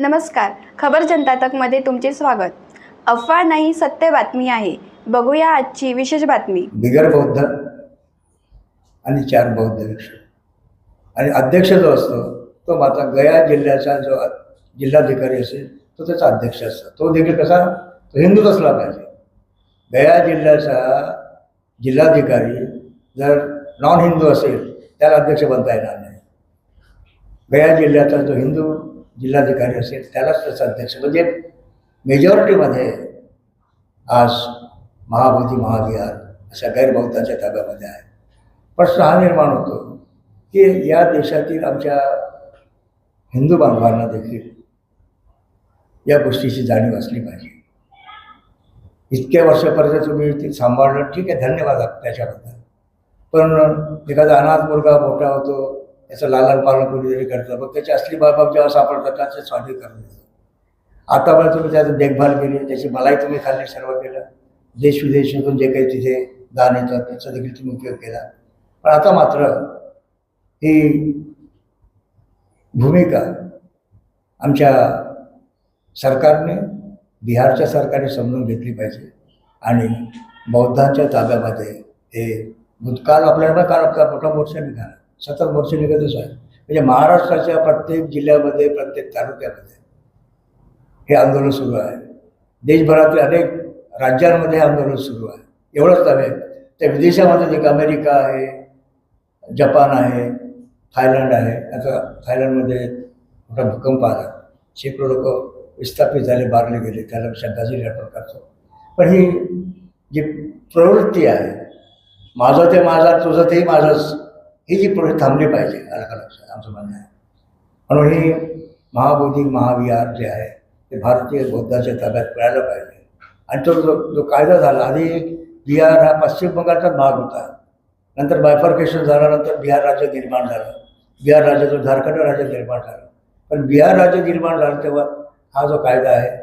नमस्कार. खबर जनता तकमध्ये तुमचे स्वागत. अफवा नाही सत्य बातमी आहे. बघूया आजची विशेष बातमी. बिगर बौद्ध आणि चार बौद्ध भिक्षू आणि अध्यक्ष जो असतो तो मात्र गया जिल्ह्याचा जो जिल्हाधिकारी असेल तो त्याचा अध्यक्ष असतो. तो देखील कसा? तो हिंदूच असला पाहिजे. गया जिल्ह्याचा जिल्हाधिकारी जर नॉन हिंदू असेल त्याला अध्यक्ष बनता येणार नाही. गया जिल्ह्याचा जो हिंदू जिल्हाधिकारी असेल त्यालाच त्याचा अध्यक्ष. म्हणजे मेजॉरिटीमध्ये आज महाबोधी महाविहार अशा गैरबौद्धांच्या ताब्यामध्ये आहे. प्रश्न हा निर्माण होतो. की या देशातील आमच्या हिंदू बांधवांना देखील या गोष्टीची जाणीव असली पाहिजे. इतक्या वर्षापर्यंत तुम्ही ती सांभाळलं ठीक आहे धन्यवाद त्याच्याबद्दल पण एखादा अनाथ मुलगा मोठा होतो त्याचं लालन पालन कोणीतरी करतं. मग त्याची असली बाबा जेव्हा सापडतात त्याचं स्वाधीन करून देतो. आतापर्यंत तुम्ही त्याची देखभाल केली त्याची मलाई तुम्ही खाल्ली सर्व केलं. देश विदेशातून जे काही तिथे दान येतात त्याचा देखील तुम्ही उपयोग केला. पण आता मात्र ही भूमिका आमच्या सरकारने बिहारच्या सरकारने समजून घेतली पाहिजे. आणि बौद्धांच्या ताब्यामध्ये हे भूतकाल आपल्याला काल आपला मोठा मोर्चा निघाला. सतत मोर्चे निघतच आहे. म्हणजे महाराष्ट्राच्या प्रत्येक जिल्ह्यामध्ये प्रत्येक तालुक्यामध्ये हे आंदोलन सुरू आहे. देशभरातील अनेक राज्यांमध्ये हे आंदोलन सुरू आहे. एवढंच नव्हे तर विदेशामध्ये जे अमेरिका आहे जपान आहे थायलंड आहे आता थायलंडमध्ये मोठा भूकंप आला. शेकडो लोक विस्थापित झाले मारले गेले त्याला श्रद्धांजली अर्पण करतो. पण ही जी प्रवृत्ती आहे माझं ते माझा तुझं तेही माझंच. ही जी प्रवृत्ती थांबले पाहिजे अलग लक्षात? आमचं म्हणणं आहे. म्हणून हे महाबोधी महाविहार जे आहे ते भारतीय बौद्धाच्या ताब्यात मिळायला पाहिजे. आणि तो जो जो कायदा झाला आधी बिहार हा पश्चिम बंगालचाच भाग होता. नंतर बायफर्केशन झाल्यानंतर बिहार राज्य निर्माण झालं. बिहार राज्यातून झारखंड राज्य निर्माण झालं. पण बिहार राज्य निर्माण झालं तेव्हा हा जो कायदा आहे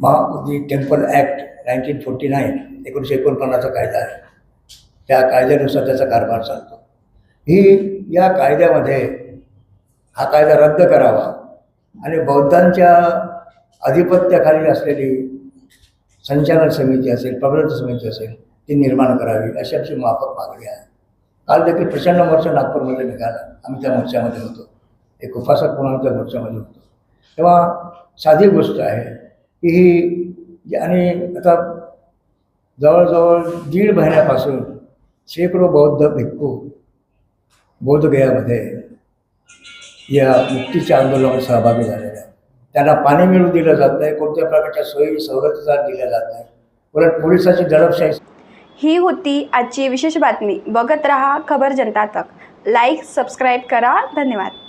Mahabodhi temple act nineteen forty nine एकोणीसशे एकोणपन्नासचा कायदा आहे. त्या कायद्यानुसार त्याचा कारभार चालतो. ही या कायद्यामध्ये हा कायदा रद्द करावा आणि बौद्धांच्या अधिपत्याखाली असलेली संचालन समिती असेल प्रबंध समिती असेल ती निर्माण करावी अशी आमची माफक मागणी आहे. काल देखील प्रचंड मोर्चा नागपूरमध्ये निघाला. आम्ही त्या मोर्चामध्ये होतो. एक उपासक म्हणून आम्ही त्या मोर्चामध्ये होतो. तेव्हा साधी गोष्ट आहे की ही आणि आता जवळजवळ दीड महिन्यापासून शेकडो बौद्ध भिक्खू बोधगयामध्ये या मुक्तीच्या आंदोलनात सहभागी झालेले आहेत त्यांना पाणी मिळू दिलं जात नाही कोणत्या प्रकारच्या सोयी सवलतीचा दिल्या जात नाही उलट पोलिसाची दडपशाही ही होती आजची विशेष बातमी बघत रहा खबर जनता तक लाईक सबस्क्राईब करा धन्यवाद